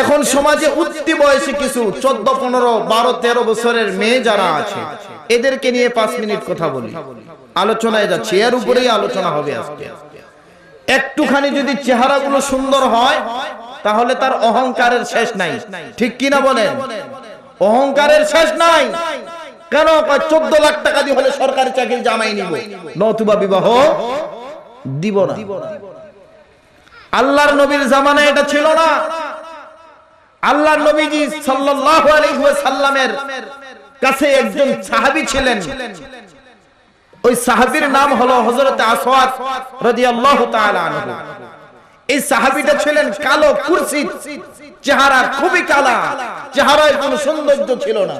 এখন সমাজে উঠতি বয়সী কিছু চোদ্দ, পনেরো, বারো, তেরো বছরের মেয়ে যারা আছে, এদেরকে নিয়ে পাঁচ মিনিট কথা বলি। আলোচনায় যাচ্ছে। এর উপরেই আলোচনা হবে আজকে। একটুখানি যদি চেহারাগুলো সুন্দর হয়, তাহলে তার অহংকারের শেষ নাই। ঠিক কিনা বলেন? অহংকারের শেষ নাই। কেন? চোদ্দ লাখ টাকা দিয়ে হলে সরকারি চাকরি জামাই নিব। নতুবা বিবাহ দিব না। আল্লাহর নবীর জামানায় এটা ছিল না। আল্লাহর নবীজি সাল্লাল্লাহু আলাইহি ওয়াসাল্লামের কাছে একজন সাহাবী ছিলেন। ওই সাহাবীর নাম হলো হযরত আসওয়াদ রাদিয়াল্লাহু তাআলা আনহু। এই সাহাবীটা ছিলেন কালো কুরসি চেহারা, খুবই কালা। চেহারায় কোনো সৌন্দর্য ছিল না।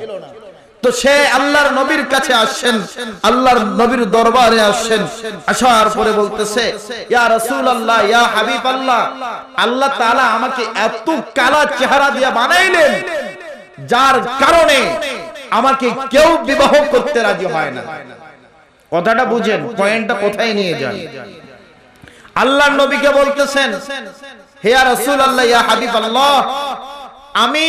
তো সে আল্লাহর নবীর কাছে আসছেন, আল্লাহর নবীর দরবারে আসছেন। আসার পরে বলতেছে, ইয়া রাসূলুল্লাহ, ইয়া হাবিবাল্লাহ, আল্লাহ তাআলা আমাকে এত কালা চেহারা দিয়ে বানাইলেন, যার কারণে আমাকে কেউ বিবাহ করতে রাজি হয় না। কথাটা বুঝেন, পয়েন্টটা কোথায় নিয়ে যান? আল্লাহর নবীকে বলতেছেন, হে ইয়া রাসূলুল্লাহ, ইয়া হাবিবাল্লাহ, আমি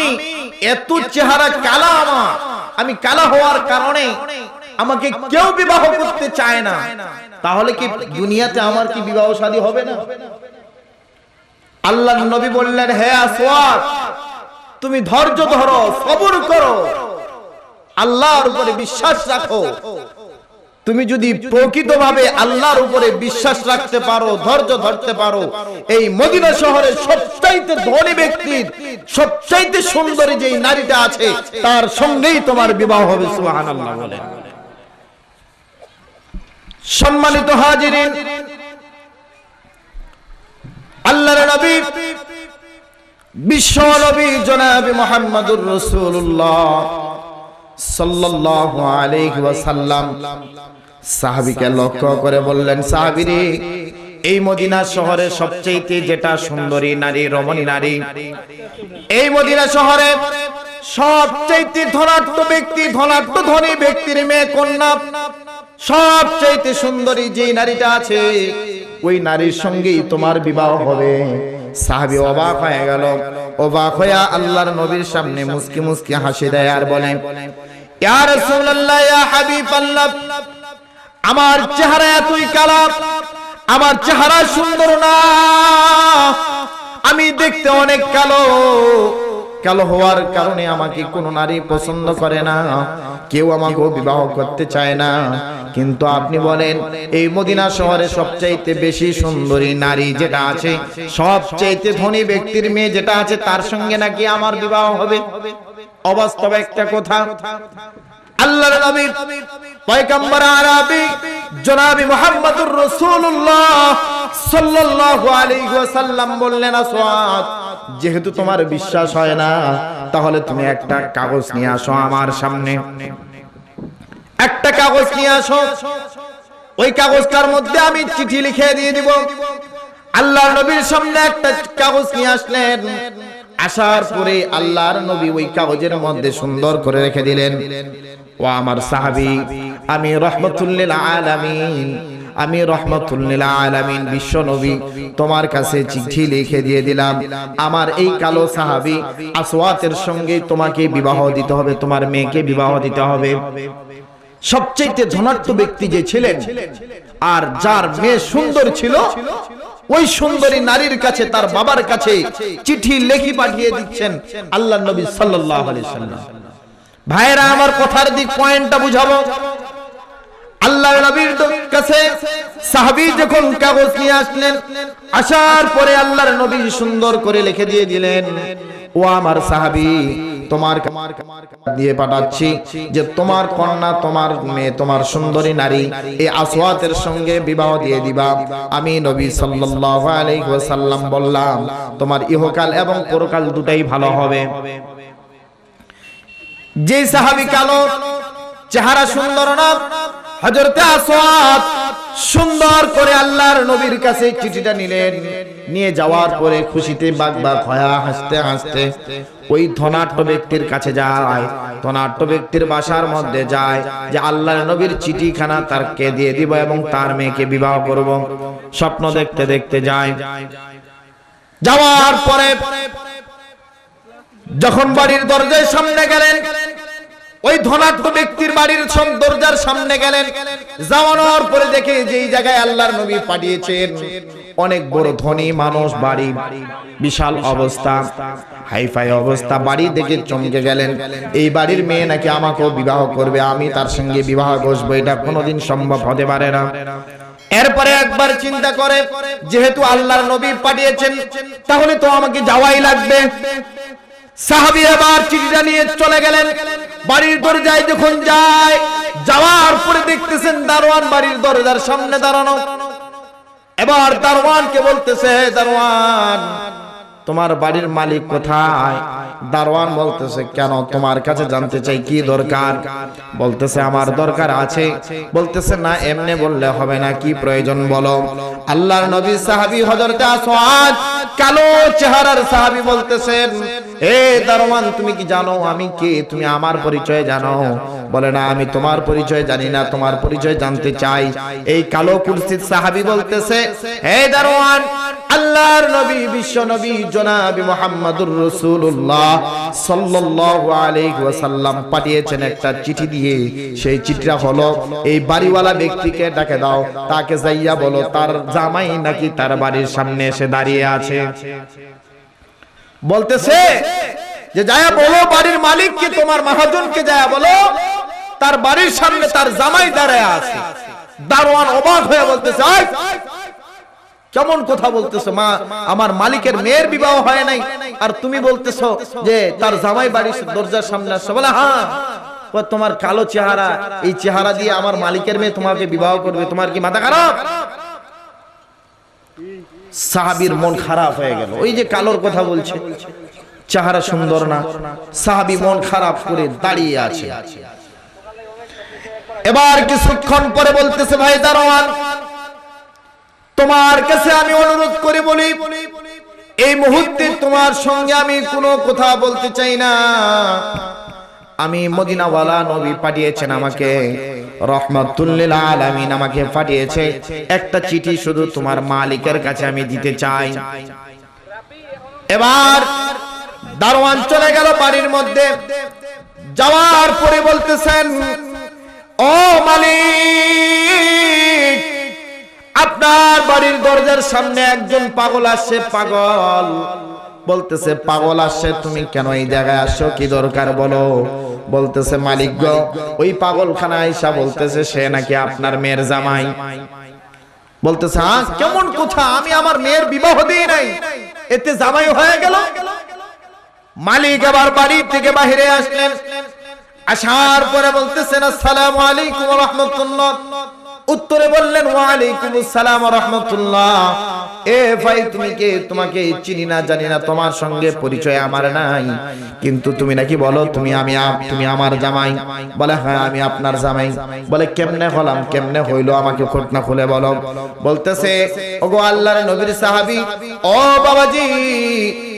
এত চেহারা কালা আমার আমি কালা হওয়ার কারণে আমাকে কেউ বিবাহ করতে চায় না। তাহলে কি দুনিয়াতে আমার কি বিবাহ শাদী হবে না? আল্লাহ নবী বললেন, হে আসওয়াদ, তুমি ধৈর্য ধরো, সবর করো। আল্লাহর উপরে বিশ্বাস রাখো। তুমি যদি প্রকৃতভাবে আল্লাহর উপরে বিশ্বাস রাখতে পারো ধৈর্য ধরতে পারো এই মদিনা শহরের সবচাইতে ধনী ব্যক্তির সবচাইতে সুন্দরী যেই নারীটা আছে তার সঙ্গেই তোমার বিবাহ হবে সুবহানাল্লাহ বলে সম্মানিত হাজিরিন আল্লাহর নবী বিশ্ব নবী জনাব মুহাম্মদুর রাসূলুল্লাহ ধনাঢ্য ধনী সবচেয়ে সুন্দরী যে নারীটা আছে, ওই নারীর সঙ্গেই তোমার বিবাহ হবে। সাহাবী অবাক হয়ে গেল। অবাক হইয়া আল্লাহর নবীর সামনে মুস্কি মুস্কি হাসি দেয় আর বলে আমার চেহারা এতই কালা আমার চেহারা সুন্দর না আমি দেখতে অনেক কালো। কালো হওয়ার কারণে আমাকে কোনো নারী পছন্দ করে না। কেউ আমাকে বিবাহ করতে চায় না। কিন্তু আপনি বলেন, এই মদিনা শহরে সবচাইতে বেশি সুন্দরী নারী যেটা আছে, সবচাইতে ধনী ব্যক্তির মেয়ে যেটা আছে, তার সঙ্গে নাকি আমার বিবাহ হবে? অবাস্তব একটা কথা। আল্লাহর নবী পয়গম্বর আরবি জনাবি মুহাম্মদুর রাসূলুল্লাহ সাল্লাল্লাহু আলাইহি ওয়াসাল্লাম বললেন আসওয়াদ যেহেতু তোমার বিশ্বাস হয় না, তাহলে তুমি একটা কাগজ নিয়ে আসো আমার সামনে। একটা কাগজ নিয়ে আসো। ওই কাগজটার মধ্যে আমি চিঠি লিখে দিয়ে দিব। আল্লাহর নবীর সামনে একটা কাগজ নিয়ে আসলেন। আসার পরে আল্লাহর নবী ওই কাগজের মধ্যে সুন্দর করে রেখে দিলেন। ও আমার সাহাবী, আমি রহমতুল্লিল আলামিন, আমি রহমতুল্লিল আলামিন বিশ্ব নবী, তোমার কাছে চিঠি লিখে দিয়ে দিলাম। আমার এই কালো সাহাবী আসওয়াতের সঙ্গে তোমাকে বিবাহ দিতে হবে, তোমার মেয়েকে বিবাহ দিতে হবে। সবচেয়ে ধনাঢ্য ব্যক্তি যে ছিলেন, আর যার মেয়ে সুন্দর ছিল, ওই সুন্দরী নারীর কাছে, তার বাবার কাছে চিঠি লেখি পাঠিয়ে দিচ্ছেন আল্লাহ নবী সাল্লাল্লাহু আলাইহি সাল্লাম। ভাইরা, আমার কথার দিক পয়েন্টটা বুঝাবো। আল্লাহ নবীর কাছে সাহাবী যখন কাগজ নিয়ে আসলেন, আসার পরে আল্লাহর নবী সুন্দর করে লিখে দিয়ে দিলেন, ও আমার সাহাবী, তোমার দিয়ে পাঠাচ্ছি যে তোমার কন্যা, তোমার মেয়ে, তোমার সুন্দরী নারী, এই আসওয়াতের সঙ্গে বিবাহ দিয়ে দিবা। আমি নবী সাল্লাল্লাহু আলাইহি ওয়াসাল্লাম বললাম, তোমার ইহকাল এবং পরকাল দুটাই ভালো হবে। যে সাহাবী কালো, চেহারা সুন্দর না? হযরতে আসওয়াত সুন্দর করে আল্লাহর নবীর কাছে চিঠিটা নিলেন। নিয়ে যাওয়ার পরে খুশিতে বাগ বাগ হয়া হাসতে হাসতে ওই ধনাট্য ব্যক্তির কাছে যায়। ধনাট্য ব্যক্তির বাসার মধ্যে যায় যে আল্লাহর নবীর চিঠিখানা তারকে দিয়ে দিব এবং তার মেয়েকে বিবাহ করব। স্বপ্ন দেখতে দেখতে যায়। যাওয়ার পরে যখন বাড়ির দরজায় সামনে গেলেন, ওই ধনাঢ্য ব্যক্তির বাড়ির দরজার সামনে গেলেন। যাওয়ানোর পরে দেখে যেই জায়গায় আল্লাহর নবী পাঠিয়েছেন, অনেক বড় ধনী মানুষ, বাড়ি, বিশাল অবস্থা, হাইফাই অবস্থা, বাড়ি দেখে চমকে গেলেন। এই বাড়ির মেয়ে নাকি আমাকেও বিবাহ করবে, আমি তার সঙ্গে বিবাহ বসবো, এটা কোনোদিন সম্ভব হতে পারে না। এরপরে একবার চিন্তা করে, যেহেতু আল্লাহর নবী পাঠিয়েছেন, তাহলে তো আমাকে যাওয়াই লাগবে। সাহাবি আবার চিঠিটা নিয়ে চলে গেলেন। বাড়ির দরজায় যখন যায়, যাওয়ার পরে দেখতেছেন দারোয়ান বাড়ির দরজার সামনে দাঁড়ানো। এবার দারোয়ানকে বলতেছে দারোয়ান তোমার বাড়ির মালিক কোথায়? দারোয়ান বলতেছে, কেন তোমার কাছে জানতে চাই, কি দরকার? বলতেছে, আমার দরকার আছে। বলতেছে, না, এমনি বললে হবে না, কি প্রয়োজন বলো? আল্লাহর নবী সাহাবী হযরতে আসওয়াদ কালো চেহারার সাহাবী বলতেছেন, এ দারোয়ান, তুমি কি জানো আমি কে? তুমি আমার পরিচয় জানো? বলে, না, আমি তোমার পরিচয় জানি না, তোমার পরিচয় জানতে চাই। এই কালো কুরসির সাহাবী বলতেছে হে দারোয়ান আল্লাহর নবী বিশ্ব নবী জনাবি মুহাম্মাদুর রাসূলুল্লাহ সাল্লাল্লাহু আলাইহি ওয়াসাল্লাম পাঠিয়েছেন একটা চিঠি দিয়ে। সেই চিঠিটা হলো এই বাড়িওয়ালা ব্যক্তিকে ডাকে দাও তাকে যাইয়া বলো তার জামাই নাকি তার বাড়ির সামনে এসে দাঁড়িয়ে আছে। বলতেছে যে যায়া বলো বাড়ির মালিককে তোমার মহাজনকে যায়া বলো তার বাড়ির সামনে তার জামাই দাঁড়ায় আছে। দারোয়ান অবাক হয়ে বলতেছে "আয়, কেমন কথা বলতেছো, মা? আমার মালিকের মেয়ের বিবাহ হয় নাই। আর তুমি বলতেছো যে তার জামাই বাড়ির দরজার সামনে আসছে। বলে হ্যাঁ তোমার কালো চেহারা, এই চেহারা দিয়ে আমার মালিকের মেয়ে তোমাকে বিবাহ করবে। তোমার কি মাথা খারাপ? সাহাবির মন খারাপ হয়ে গেল। ওই যে কালোর কথা বলছে, চেহারা সুন্দর না। সাহাবি মন খারাপ করে দাঁড়িয়ে আছে। এবার কিছুক্ষণ পরে বলতেছে, ভাই দারোয়ান তোমার কাছে আমি অনুরোধ করে বলি, এই মুহূর্তে তোমার সঙ্গে আমি কোনো কথা বলতে চাই না। আমি মদিনাওয়ালা নবী পাঠিয়েছেন আমাকে আমাকে পাঠিয়েছে। একটা চিঠি শুধু তোমার মালিকের কাছে আমি দিতে চাই। এবার দারোয়ান চলে গেল বাড়ির মধ্যে। যাওয়ার পরে বলতেছেন, ও মালিক আপনার বাড়ির দরজার সামনে একজন পাগল আসছে, পাগল। বলতেছে, পাগল আসছে, তুমি কেন এই জায়গায় আসছো? কি দরকার বলো? বলতেছে, মালিক গো, ওই পাগলখানা আইসা বলতেছে সে নাকি আপনার মেয়ের জামাই। বলতেছে হ্যাঁ কেমন কথা? আমি আমার মেয়ের বিবাহ দিই নাই। এতে জামাই হয়ে গেল? মালিক আবার বাড়ি থেকে বাহিরে আসলেন। আসার পরে বলতেছেন, আসসালামু আলাইকুম রাহমাতুল্লাহ। উত্তরে বললেন ওয়া আলাইকুম আসসালাম রাহমাতুল্লাহ। এ ভাই, তুমি কে? তোমাকে চিনি না, জানি না, তোমার সঙ্গে পরিচয় আমার নাই। কিন্তু তুমি নাকি বলো, তুমি আমি তুমি আমার জামাই। বলে হ্যাঁ আমি আপনার জামাই। বলে, কেমনে হলাম, কেমনে হইল, আমাকে ঘটনা খুলে বলো। বলতেছে, ওগো আল্লাহর নবীর সাহাবী, ও বাবাজি,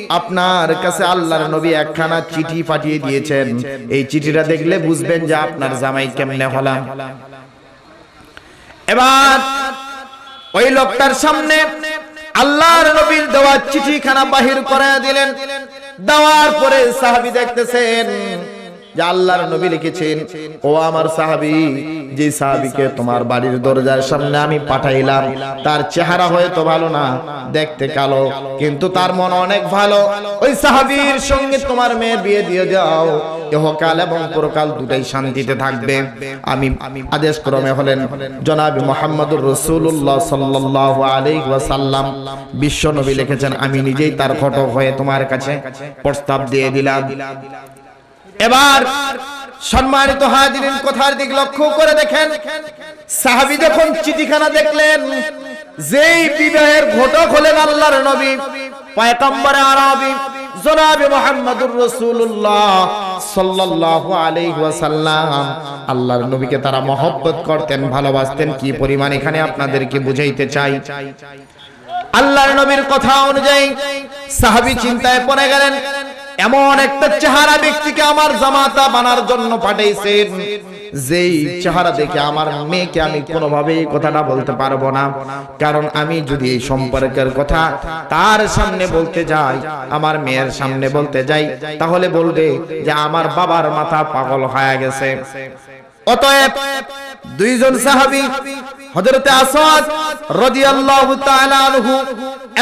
আপনার কাছে আল্লাহর নবী একখানা চিঠি পাঠিয়ে দিয়েছেন। এই চিঠিটা দেখলে বুঝবেন যে আপনার জামাই কেমনে হলাম। এবার ওই লোকটার সামনে আল্লাহর নবীর দেওয়া চিঠিখানা বাহির করে দিলেন। দেওয়ার পরে সাহাবি দেখতেছেন আল্লাহর নবী লিখেছেন, ও আমার সাহাবী, যে সাহাবীকে তোমার বাড়ির দরজার সামনে আমি পাঠাইলাম, তার চেহারা হয়তো ভালো না, দেখতে কালো, কিন্তু তার মন অনেক ভালো। ওই সাহাবীর সঙ্গে তোমার মেয়ের বিয়ে দিয়ে দাও। ইহকাল এবং পরকাল দুটাই শান্তিতে থাকবে। আমি আদেশ ক্রমে হলেন, জনাবি মোহাম্মদুর রসুল্লাহ সাল্লাল্লাহু আলাইহি ওয়াসাল্লাম, বিশ্ব নবী লিখেছেন, আমি নিজেই তার ঘটক হয়ে তোমার কাছে প্রস্তাব দিয়ে দিলাম। এবার সম্মানিত হাজিরিন, কথার দিক লক্ষ্য করে দেখেন। সাহাবী যখন চিঠিখানা দেখলেন, যেই বিবাহের ঘটক হলেন আল্লাহর নবী, পয়গম্বর আরবি তারা মহব্বত করতেন, ভালোবাসতেন। কি পরিমাণ এখানে আপনাদেরকে বুঝাইতে চাই? আল্লাহর নবীর কথা অনুযায়ী সাহাবী চিন্তায় পড়ে গেলেন, এমন একটা চেহারা ব্যক্তিকে আমার জামাতা বানার জন্য পাঠাইছেন যেই চেহারা দেখে আমার মেয়েকে আমি কোনোভাবেই কথাটা বলতে পারব না। কারণ আমি যদি এই সম্পর্কের কথা তার সামনে বলতে যাই, আমার মেয়ের সামনে বলতে যাই, তাহলে বলবে যে আমার বাবার মাথা পাগল হয়ে গেছে। অতএব দুইজন সাহাবি, হযরতে আসাদ রাদিয়াল্লাহু তাআলা আনহু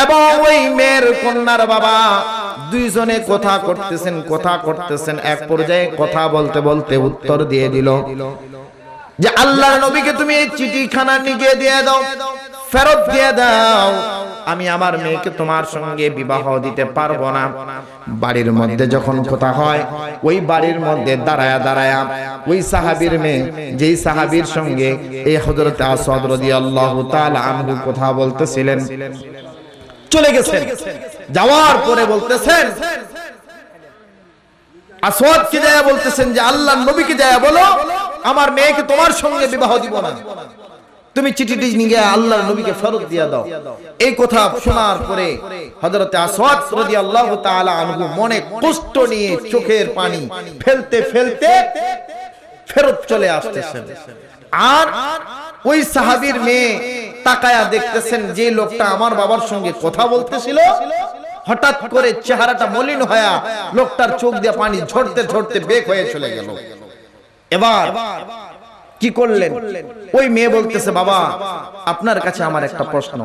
এবং ওই মেয়ের কন্যার বাবা দুইজনে কথা করতেছেন কথা করতেছেন, এক পর্যায়ে কথা বলতে বলতে উত্তর দিয়ে দিল যে আল্লাহর নবীকে তুমি এই চিঠিখানা নিয়ে দিয়ে দাও। ফেরত দিয়ে দাও। আমি আমার মেয়েকে তোমার সঙ্গে বিবাহ দিতে পারব না। বাড়ির মধ্যে যখন কথা হয়, ওই বাড়ির মধ্যে দাঁড়ায়া দাঁড়ায়া ওই সাহাবীর মেয়ে, যেই সাহাবীর সঙ্গে এই হযরত আসাদ রাদিয়াল্লাহু তাআলা আনহু কথা বলতেছিলেন, চলে গেছেন। যাওয়ার পরে বলতেছেন আসওয়াদকে যায় বলতেছেন যে, আল্লাহর নবীকে যায় বলো, আমার মেয়েকে তোমার সঙ্গে বিবাহ দিব না। তুমি চিঠিটি নিয়ে আল্লাহ নবীকে ফেরত দিয়ে দাও। এই কথা শোনার পরে হযরতে আসওয়াদ রাদিয়াল্লাহু তাআলা আনহু মনে কষ্ট নিয়ে চোখের পানি ফেলতে ফেলতে ফেরত চলে আসতেছেন। আর ওই সাহাবীর মেয়ে তাকায়া দেখতেছেন যে লোকটা আমার বাবার সঙ্গে কথা বলতেছিল হঠাৎ করে চেহারাটা মলিন হয়ে লোকটার চোখ দিয়ে পানি ঝরতে ঝরতে বেক হয়ে চলে গেল। এবার কি করলেন? ওই মেয়ে বলতেছে বাবা আপনার কাছে আমার একটা প্রশ্ন।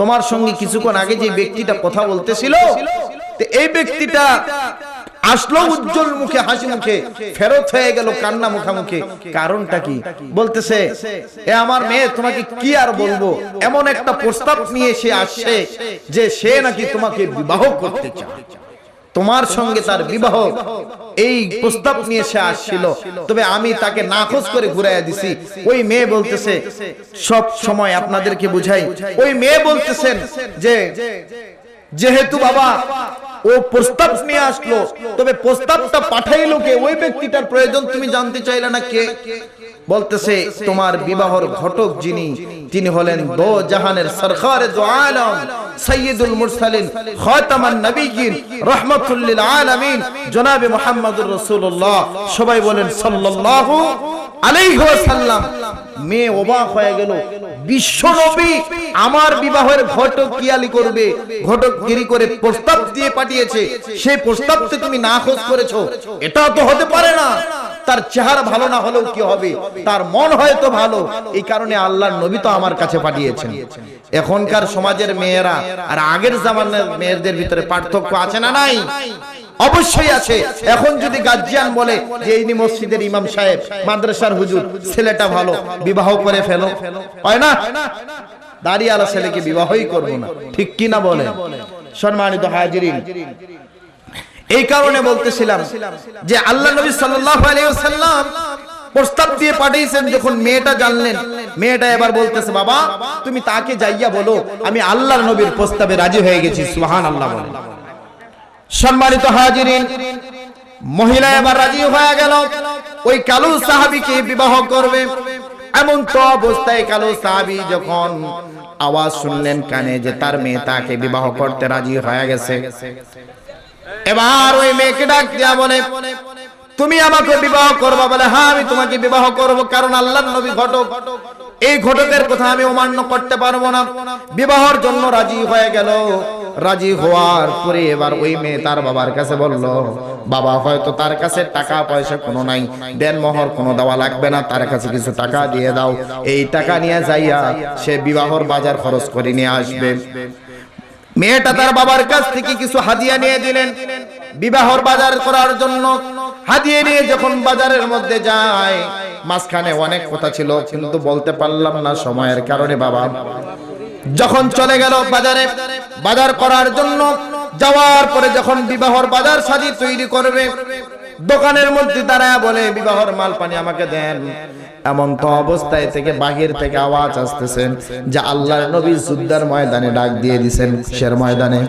তোমার সঙ্গে কিছুক্ষণ আগে যে ব্যক্তিটা কথা বলতেছিল এই ব্যক্তিটা আসলো উজ্জ্বল মুখে হাসি মুখে ফেরত হয়ে গেল কান্না মুখামুখি কারণটা কি? বলতেছে এ আমার মেয়ে তোমাকে কি আর বলব? এমন একটা প্রস্তাব নিয়ে সে আসছে যে সে নাকি তোমাকে বিবাহ করতে চায়। তোমার সঙ্গে তার বিবাহ। এই প্রস্তাব নিয়ে সে আসছিল। তবে আমি তাকে নাকচ করে ঘুরাইয়া দিছি। ওই মেয়ে বলতেছে, সব সময় আপনাদেরকে বুঝাই। ওই মেয়ে বলতেছেন যে, যেহেতু বাবা ও প্রস্তাব নিয়ে আসলো, তবে প্রস্তাবটা পাঠাইলো কে? ওই ব্যক্তিটার প্রয়োজন তুমি জানতে চাইলে না কে? বলতেছে তোমার বিবাহর ঘটক যিনি তিনি হলেন দো জাহানের সরকারে দো আলম সৈয়দুল মুরসালিন খাতামান রহমাতুল লিল আলামিন জনাবে মুহাম্মদুর রাসূলুল্লাহ সবাই বলেন সাল্লাল্লাহু আলাইহি ওয়াসাল্লাম মেয়ে অবাক হয়ে গেল বিশ্ব নবী আমার বিবাহের ঘটক কিয়ালি করবে ঘটকগিরি করে প্রস্তাব দিয়ে পাঠিয়েছে সেই প্রস্তাবতে তুমি না খোঁজ করেছ এটা তো হতে পারে না। তার চেহারা ভালো না হলেও কি হবে? তার মন হয়তো ভালো। এই কারণে আল্লাহর নবী তো আমার কাছে পাঠিয়েছেন। এখনকার সমাজের মেয়েরা, আর আগের জামানের মেয়েদের ভিতরে পার্থক্য আছে না নাই? অবশ্যই আছে। এখন যদি গার্জিয়ান বলে যে, এই মসজিদের ইমাম সাহেব, মাদ্রাসার হুজুর, ছেলেটা ভালো, বিবাহ করে ফেলো। হয় না? দাঁড়িয়ে আলা ছেলেকে বিবাহই করব না। ঠিক কিনা বলে সম্মানিত হাজিরিন এই কারণে বলতেছিলাম যে আল্লাহ নবী ওয়াসাল্লাম প্রস্তাব দিয়ে পাঠিয়েছেন যখন মেয়েটা জানলেন। মেয়েটা এবার বলতেছে, বাবা, তুমি তাকে যাইয়া বলো, আমি আল্লাহর নবীর প্রস্তাবে রাজি হয়ে গেছি। সুবহানাল্লাহ বলে। সম্মানিত হাজিরিন, মহিলা এবার রাজি হয়ে গেল। ওই কালু সাহাবীকে বিবাহ করবে। এমন তো অবস্থায় কালু সাহাবী যখন আওয়াজ শুনলেন কানে যে তার মেয়ে তাকে বিবাহ করতে রাজি হয়ে গেছে। এবার ওই মেয়েকে ডাক দিয়া বলে, তুমি আমাকে বিবাহ করবা বলে হ্যাঁ আমি তোমাকে বিবাহ করব, কারণ আল্লাহর নবী ঘটক। এই ঘটকের কথা আমি অমান্য করতে পারব না। বিবাহর জন্য রাজি হয়ে গেল। রাজি হওয়ার পরে এবার ওই মেয়ে তার বাবার কাছে বলল, বাবা, হয়তো তার কাছে টাকা পয়সা কোনো নাই। দেন মোহর কোনো দেওয়া লাগবে না, তার কাছে কিছু টাকা দিয়ে দাও। এই টাকা নিয়ে যাইয়া সে বিবাহর বাজার খরচ করে নিয়ে আসবে। মেয়েটা তার বাবার কাছ থেকে কিছু হাদিয়া নিয়ে দিলেন। বিবাহর বাজার করার জন্য হাদিয়ে নিয়ে যখন বাজারের মধ্যে যায়, মাঝখানে অনেক কথা ছিল, কিন্তু বলতে পারলাম না সময়ের কারণে বাবা। যখন চলে গেল বাজারে, বাজার করার জন্য যাওয়ার পরে যখন বিবাহর বাজার সাজি তৈরি করবে দোকানের মধ্যে দাঁড়ায় বলে, বিবাহর মাল পানি আমাকে দেন। এমন তো অবস্থায় থেকে বাহির থেকে আওয়াজ আসতেছেন যে আল্লাহর নবী যুদ্ধের ময়দানে ডাক দিয়ে দিছেন। কিসের ময়দানে?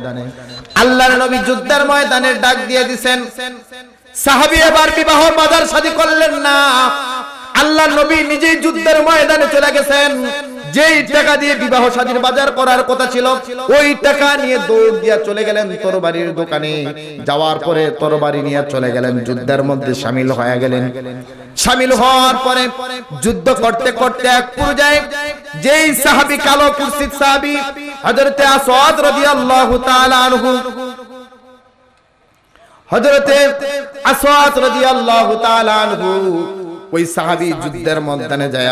আল্লাহর নবী যুদ্ধের ময়দানে ডাক দিয়ে দিছেন। সাহাবী এবার বিবাহ বাজার শাদী করলেন না। আল্লাহ নবী নিজেই যুদ্ধের ময়দানে চলে গেছেন। যেই টাকা দিয়ে বিবাহ শাদীর বাজার করার কথা ছিল, ওই টাকা নিয়ে দৌড় দিয়া চলে গেলেন তরবারির দোকানে। যাওয়ার পরে তরবারি নিয়ে চলে গেলেন, যুদ্ধের মধ্যে সামিল হয়ে গেলেন। সামিল হওয়ার পরে যুদ্ধ করতে করতে এক পর্যায়ে যেই সাহাবী, কালো কুরসিদ সাহাবী, হযরতে আসওয়াদ রাদিয়াল্লাহু তাআলা আনহু, হযরতে আসওয়াদ রাদিয়াল্লাহু তাআলা আনহু ওই সাহাবী যুদ্ধের ময়দানে যায়,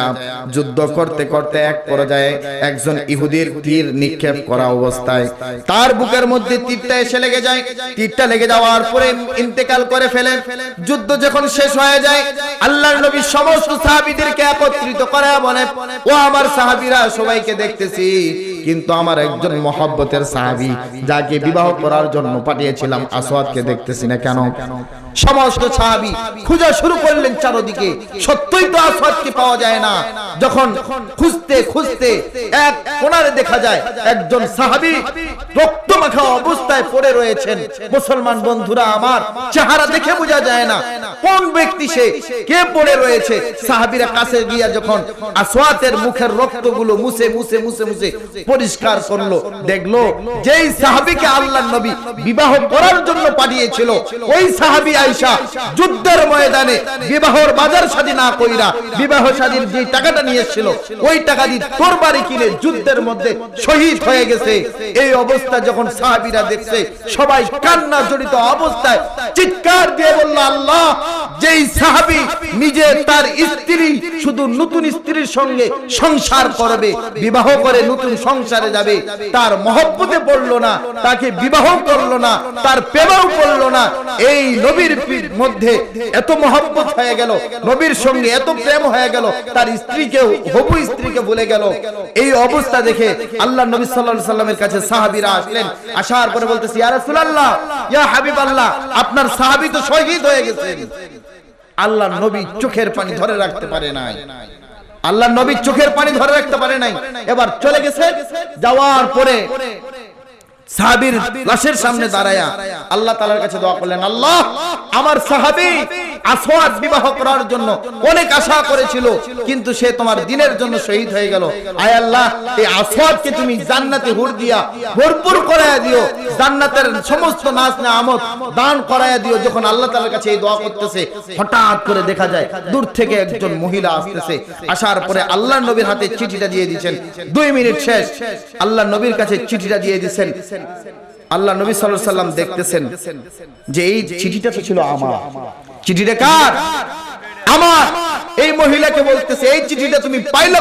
যুদ্ধ করতে করতে এক পর্যায়ে একজন ইহুদির তীর নিক্ষেপ করা অবস্থায় তার বুকের মধ্যে তীরটা এসে লেগে যায়। তীরটা লেগে যাওয়ার পরে ইন্তেকাল করে ফেলে। যুদ্ধ যখন শেষ হয়ে যায়, আল্লাহর নবী সমস্ত সাহাবীদেরকে একত্রিত করে বলে, ও আমার সাহাবীরা, সবাইকে দেখতেছি। কিন্তু আমার একজন মহব্বতের সাহাবী, যাকে বিবাহ করার জন্য পাঠিয়েছিলাম, আসওয়াদকে দেখতেছি না কেন? সমস্ত সাহাবী খোঁজা শুরু করলেন চারদিকে। সত্যই তো আসওয়াদকে পাওয়া যায় না। যখন খুঁজতে খুঁজতে এক কোণারে দেখা যায়, একজন সাহাবী রক্তমাখা অবস্থায় পড়ে রয়েছেন। মুসলমান বন্ধুরা, আমার চেহারা দেখে বোঝা যায় না কোন ব্যক্তি সে, কে পড়ে রয়েছে। সাহাবীরা কাছে গিয়া যখন আসওয়াতের মুখের রক্তগুলো মুছে মুছে মুছে মুছে পরিষ্কার করল, দেখল, যেই সাহাবীকে আল্লাহর নবী বিবাহ করার জন্য পাঠিয়েছিল, ওই সাহাবী আয়েশা যুদ্ধের ময়দানে বিবাহর বাজার শাদী না কইরা বিবাহ শাদীর যে টাকাটা নিয়েছিল, ওই টাকা দিয়ে তরবারি কিনে যুদ্ধের মধ্যে শহীদ হয়ে গেছে। এই অবস্থা যখন সাহাবীরা দেখছে, সবাই কান্না জড়িত অবস্থায় চিৎকার দিয়ে বলল, আল্লাহ, যেই সাহাবী নিজে তার স্ত্রী, শুধু নতুন স্ত্রীর সঙ্গে সংসার করবে, বিবাহ করে নতুন সংসারে যাবে, তার মহব্বতে পড়ল না, তাকে বিবাহ করল না, তার প্রেমেও পড়ল না, এই নবীর পি- মধ্যে এত হয়ে গেল, নবীর সঙ্গে এত প্রেম হয়ে গেল, তার হবু স্ত্রীকে ভুলে গেল। এই অবস্থা দেখে আল্লাহ নবী সাল্লামের কাছে আসলেন, আসার পরে ইয়া আপনার সাহাবী তো শহীদ হয়ে আল্লাহ নবী চোখের পানি ধরে রাখতে পারে নাই। আল্লাহ নবী চোখের পানি ধরে রাখতে পারে নাই। এবার চলে গেছে, যাওয়ার পরে সাহাবীর লাশের সামনে দাঁড়ায়া আল্লাহ তাআলার কাছে দোয়া করলেন আল্লাহ আমার সাহাবী আসওয়াদ বিবাহ করার জন্য অনেক আশা করেছিল কিন্তু সে তোমার দিনের জন্য শহীদ হয়ে গেল। আয় আল্লাহ এই আসওয়াদকে তুমি জান্নাতে হুর দিয়া ভরপুর করায়া দিও জান্নাতের সমস্ত নাচ না আমত দান করায়া দিও যখন আল্লাহ তাআলার কাছে এই দোয়া করতেছে হঠাৎ করে দেখা যায় দূর থেকে একজন মহিলা আসতেছে আসার পরে আল্লাহ নবীর হাতে চিঠিটা দিয়ে দিচ্ছেন দুই মিনিট শেষ আল্লাহ নবীর কাছে চিঠিটা দিয়ে দিয়েছেন আল্লাহ নবী সাল্লাম দেখতেছেন যে এই চিঠিটা তো ছিল আমার। চিঠিটা কার? আমার। এই মহিলাকে বলতেছে, এই চিঠিটা তুমি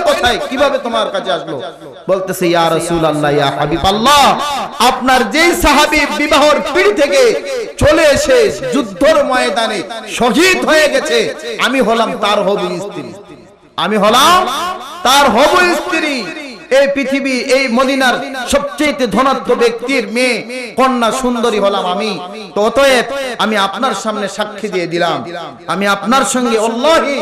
কোথায়? কীভাবে তোমার কাছে আসলো? বলতেছে, ইয়া ইয়া আপনার যেই সাহাবী বিবাহর পিড়ি থেকে চলে এসে যুদ্ধর ময়দানে শহীদ হয়ে গেছে, আমি হলাম তার হবু স্ত্রী। আমি হলাম তার হবু স্ত্রী। এই পৃথিবী, এই মদিনার সবচেয়ে ধনাত্ম ব্যক্তির মেয়ে, কন্যা সুন্দরী হলাম আমি। তো অতএব আমি আপনার সামনে সাক্ষী দিয়ে দিলাম। আমি আপনার সঙ্গে অল্লাহি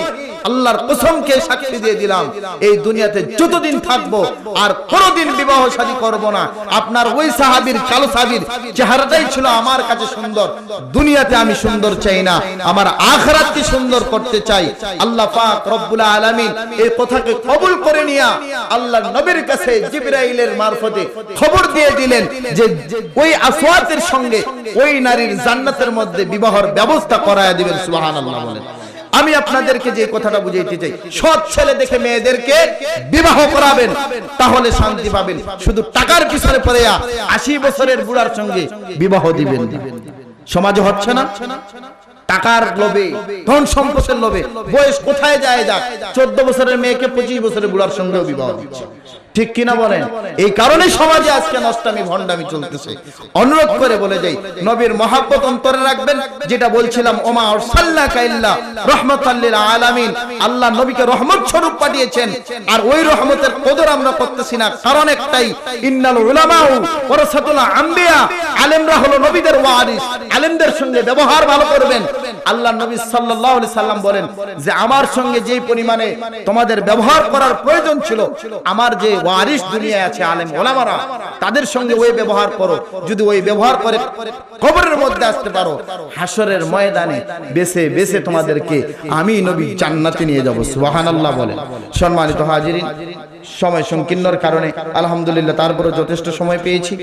আল্লাহর কসমকে সাক্ষী দিয়ে দিলাম, এই দুনিয়াতে যতদিন থাকব আর কোনোদিন বিবাহ শাদী করব না। আপনার ওই সাহাবীর কালো সাহাবীর চেহারাটাই ছিল আমার কাছে সুন্দর। দুনিয়াতে আমি সুন্দর চাই না, আমার আখরাতকে সুন্দর করতে চাই। আল্লাহ পাক রব্বুল আলামিন এই কথাকে কবুল করে নিয়া আল্লাহ নবীর কাছে জিবরাইলের মারফতে খবর দিয়ে দিলেন যে ওই আসওয়াতের সঙ্গে ওই নারীর জান্নাতের মধ্যে বিবাহর ব্যবস্থা করায়া দিবেন, সুবহানাল্লাহ বলেন। আমি আপনাদেরকে যে কথাটা বুঝাইতে চাই, সৎ ছেলে দেখে মেয়েদেরকে বিবাহ করাবেন, তাহলে শান্তি পাবেন। শুধু টাকার পিছনে পড়ে আশি বছরের বুড়ার সঙ্গে বিবাহ দিবেন সমাজে হচ্ছে না? টাকার লোভে, ধন সম্পদের লোভে, বয়স কোথায় যায় যাক, চোদ্দ বছরের মেয়েকে পঁচিশ বছরের বুড়ার সঙ্গেও বিবাহ দিচ্ছে। ঠিক কিনা বলেন? এই কারণে সমাজে আজকে নষ্টামি ভণ্ডামি চলতেছে। অনুরোধ করে বলে যাই নবীর মহাব্বত অন্তরে রাখবেন যেটা বলছিলাম ওমা সাল্লা কাইল্লা রহমতাল্লিল আলামিন। আল্লাহ নবীকে রহমত স্বরূপ পাঠিয়েছেন আর ওই রহমতের কদর আমরা করতেছি না। কারণ একটাই ইন্নাল উলামাউ ওয়ারাসাতুল আম্বিয়া। আলেমরা হলো নবীদের ওয়ারিস। আলেমদের সঙ্গে ব্যবহার ভালো করবেন আল্লাহ নবী আলাইহি সাল্লাম বলেন যে আমার সঙ্গে যে পরিমাণে তোমাদের ব্যবহার করার প্রয়োজন ছিল, আমার যে ওয়ারিস দুনিয়ায় আছে আলেম ওলামারা, তাদের সঙ্গে ওই ব্যবহার করো। যদি ওই ব্যবহার করে কবরের মধ্যে আসতে পারো হাসরের ময়দানে বেছে বেছে তোমাদেরকে আমি নবী জান্নাতে নিয়ে যাব, সুবহানাল্লাহ বলে সম্মানিত হাজিরিন, সময় সংকীর্ণর কারণে আলহামদুলিল্লাহ তারপরে যথেষ্ট সময় পেয়েছি।